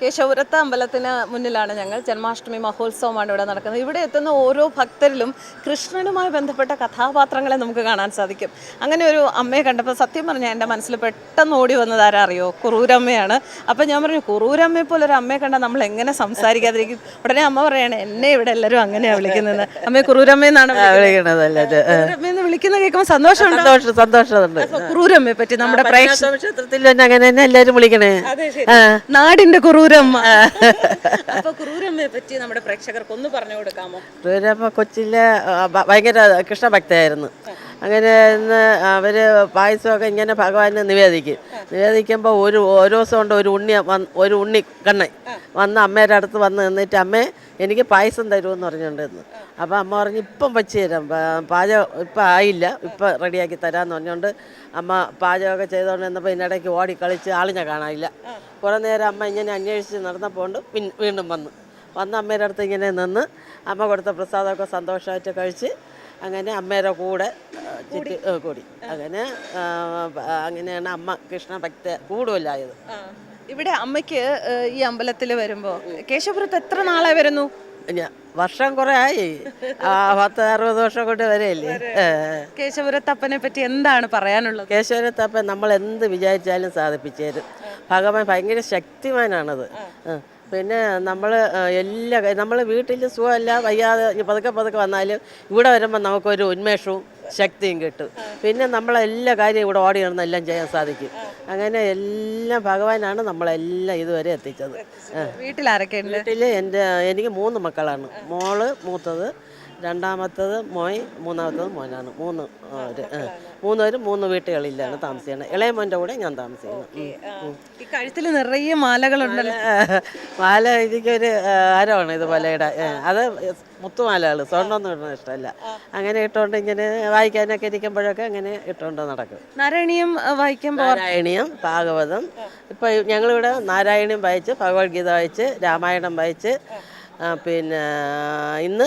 കേശവപുരത്ത് അമ്പലത്തിന് മുന്നിലാണ് ഞങ്ങൾ. ജന്മാഷ്ടമി മഹോത്സവമാണ് ഇവിടെ നടക്കുന്നത്. ഇവിടെ എത്തുന്ന ഓരോ ഭക്തരിലും കൃഷ്ണനുമായി ബന്ധപ്പെട്ട കഥാപാത്രങ്ങളെ നമുക്ക് കാണാൻ സാധിക്കും. അങ്ങനെ ഒരു അമ്മയെ കണ്ടപ്പോൾ സത്യം പറഞ്ഞാൽ എന്റെ മനസ്സിൽ പെട്ടെന്ന് ഓടി വന്നത് ആരാ അറിയോ കുറൂരമ്മയാണ്. അപ്പം ഞാൻ പറഞ്ഞു കുറൂരമ്മയെ പോലെ ഒരു അമ്മയെ കണ്ടാൽ നമ്മൾ എങ്ങനെ സംസാരിക്കാതിരിക്കും? ഉടനെ അമ്മ പറയാണ് എന്നെ ഇവിടെ എല്ലാവരും അങ്ങനെയാണ് വിളിക്കുന്നത്. അമ്മയെ കുറൂരമ്മയെന്നാണ് വിളിക്കുന്നത്. വിളിക്കുന്ന കേൾക്കുമ്പോൾ സന്തോഷമുണ്ട്? സന്തോഷം സന്തോഷമുണ്ട്. കുറൂരമ്മയെ പറ്റി നമ്മുടെ പ്രേക്ഷത്തിൽ ക്ഷേത്രത്തിൽ തന്നെ അങ്ങനെ തന്നെ എല്ലാവരും വിളിക്കണേ. നാടിന്റെ കുറൂരമ്മ. കുറൂരമ്മയെ പറ്റി നമ്മുടെ പ്രേക്ഷകർക്ക് ഒന്ന് പറഞ്ഞു കൊടുക്കാമോ? കുറൂരമ്മ ഭ- ഭയങ്കര കൃഷ്ണഭക്തയായിരുന്നു. അങ്ങനെ ഇന്ന് അവർ പായസമൊക്കെ ഇങ്ങനെ ഭഗവാനെ നിവേദിക്കും. നിവേദിക്കുമ്പോൾ ഒരു ഓരോ ദിവസം കൊണ്ട് ഒരു ഉണ്ണി ഒരു ഉണ്ണി കണ്ണൻ വന്ന് അമ്മയുടെ അടുത്ത് വന്ന് നിന്നിട്ട് അമ്മേ എനിക്ക് പായസം തരുമെന്ന് പറഞ്ഞുകൊണ്ടിരുന്നു. അപ്പോൾ അമ്മ പറഞ്ഞു ഇപ്പം വെച്ച് തരാം. പാചകം ഇപ്പം ആയില്ല. ഇപ്പം റെഡിയാക്കി തരാമെന്ന് പറഞ്ഞുകൊണ്ട് അമ്മ പാചകമൊക്കെ ചെയ്തുകൊണ്ട് നിന്നപ്പോൾ ഇതിനിടയ്ക്ക് ഓടി കളിച്ച് ആളിനെ കാണാനില്ല. കുറേ നേരം അമ്മ ഇങ്ങനെ അന്വേഷിച്ച് നടന്നപ്പോൾ വീണ്ടും വന്നു. വന്ന് അമ്മയുടെ അടുത്ത് ഇങ്ങനെ നിന്ന് അമ്മ കൊടുത്ത പ്രസാദമൊക്കെ സന്തോഷമായിട്ട് കഴിച്ച് അങ്ങനെ അമ്മയുടെ കൂടെ ചുറ്റി കൂടി. അങ്ങനെ അങ്ങനെയാണ് അമ്മ കൃഷ്ണ ഭക്ത കൂടുതലായത്. ഇവിടെ അമ്മയ്ക്ക് ഈ അമ്പലത്തിൽ വരുമ്പോൾ കേശവപുരത്ത് എത്ര നാളെ വരുന്നു? വർഷം കുറെ ആയി. പത്ത് അറുപത് വർഷം കൊണ്ട് വരെയല്ലേ? കേശവരത്തപ്പനെ പറ്റി എന്താണ് പറയാനുള്ളത്? കേശവരത്തപ്പൻ നമ്മൾ എന്ത് വിചാരിച്ചാലും സാധിപ്പിച്ചു തരും ഭഗവാൻ ഭയങ്കര ശക്തിമാനാണത്. പിന്നെ നമ്മൾ എല്ലാ നമ്മൾ വീട്ടിൽ സുഖമല്ല വയ്യാതെ പതുക്കെ പതുക്കെ വന്നാലും ഇവിടെ വരുമ്പോൾ നമുക്കൊരു ഉന്മേഷവും ശക്തിയും കിട്ടും. പിന്നെ നമ്മളെല്ലാ കാര്യം ഇവിടെ ഓടി നടന്ന് എല്ലാം ചെയ്യാൻ സാധിക്കും. അങ്ങനെ എല്ലാം ഭഗവാനാണ് നമ്മളെല്ലാം ഇതുവരെ എത്തിച്ചത്. വീട്ടിൽ വീട്ടിൽ എന്റെ എനിക്ക് മൂന്ന് മക്കളാണ്. മോൾ മൂത്തത് രണ്ടാമത്തത് മോയ് മൂന്നാമത്തത് മോനാണ്. മൂന്ന് ഒരു മൂന്നുപേരും മൂന്ന് വീട്ടുകളിലാണ് താമസിക്കുന്നത്. ഇളയ മോന്റെ കൂടെ ഞാൻ താമസിക്കുന്നു. ഈ കഴുത്തിൽ നിറയെ മാലകളുണ്ടല്ലോ. മാല എനിക്കൊരു ആരമാണ് ഇത് മലയുടെ. അത് മുത്തുമാലകൾ സ്വർണമൊന്നും ഇടുന്നത് ഇഷ്ടമല്ല. അങ്ങനെ ഇട്ടുകൊണ്ട് ഇങ്ങനെ വായിക്കാനൊക്കെ ഇരിക്കുമ്പോഴൊക്കെ അങ്ങനെ ഇട്ടുകൊണ്ട് നടക്കും. നാരായണീയം വായിക്കുമ്പോൾ നാരായണീയം ഭാഗവതം. ഇപ്പം ഞങ്ങളിവിടെ നാരായണീയം വായിച്ച് ഭഗവത്ഗീത വായിച്ച് രാമായണം വായിച്ച് പിന്നെ ഇന്ന്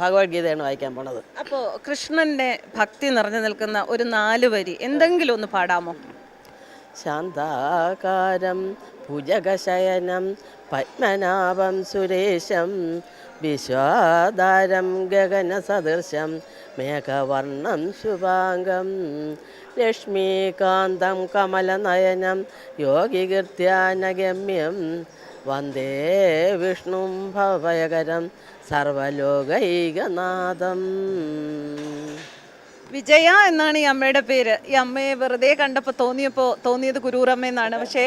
ഭഗവത്ഗീതയാണ് വായിക്കാൻ പോണത്. അപ്പോൾ കൃഷ്ണന്റെ ഭക്തി നിറഞ്ഞു നിൽക്കുന്ന ഒരു നാല് വരി എന്തെങ്കിലും ഒന്ന് പാടാമോ? ശാന്താകാരം ഭുജകശയനം പത്മനാഭം സുരേശം വിശ്വാധാരം ഗഗനസദൃശം മേഘവർണം ശുഭാംഗം ലക്ഷ്മീകാന്തം കമലനയനം യോഗികൃത്യാനഗമ്യം വന്ദേ വിഷ്ണും ഭവയകരം സർവലോകൈകനാഥം. വിജയ എന്നാണ് ഈ അമ്മയുടെ പേര്. ഈ അമ്മയെ വെറുതെ കണ്ടപ്പോൾ തോന്നിയപ്പോൾ തോന്നിയത് കുരൂറമ്മ എന്നാണ്. പക്ഷേ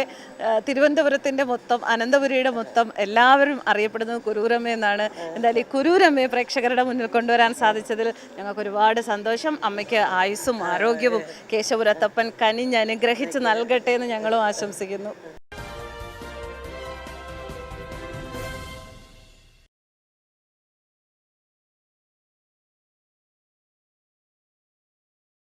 തിരുവനന്തപുരത്തിന്റെ മൊത്തം അനന്തപുരിയുടെ മൊത്തം എല്ലാവരും അറിയപ്പെടുന്നത് കുരൂരമ്മ എന്നാണ്. എന്തായാലും ഈ കുരൂരമ്മയെ പ്രേക്ഷകരുടെ മുന്നിൽ കൊണ്ടുവരാൻ സാധിച്ചതിൽ ഞങ്ങൾക്ക് ഒരുപാട് സന്തോഷം. അമ്മയ്ക്ക് ആയുസ്സും ആരോഗ്യവും കേശവരത്തപ്പൻ കനിഞ്ഞ് അനുഗ്രഹിച്ച് നൽകട്ടെ എന്ന് ഞങ്ങളും ആശംസിക്കുന്നു.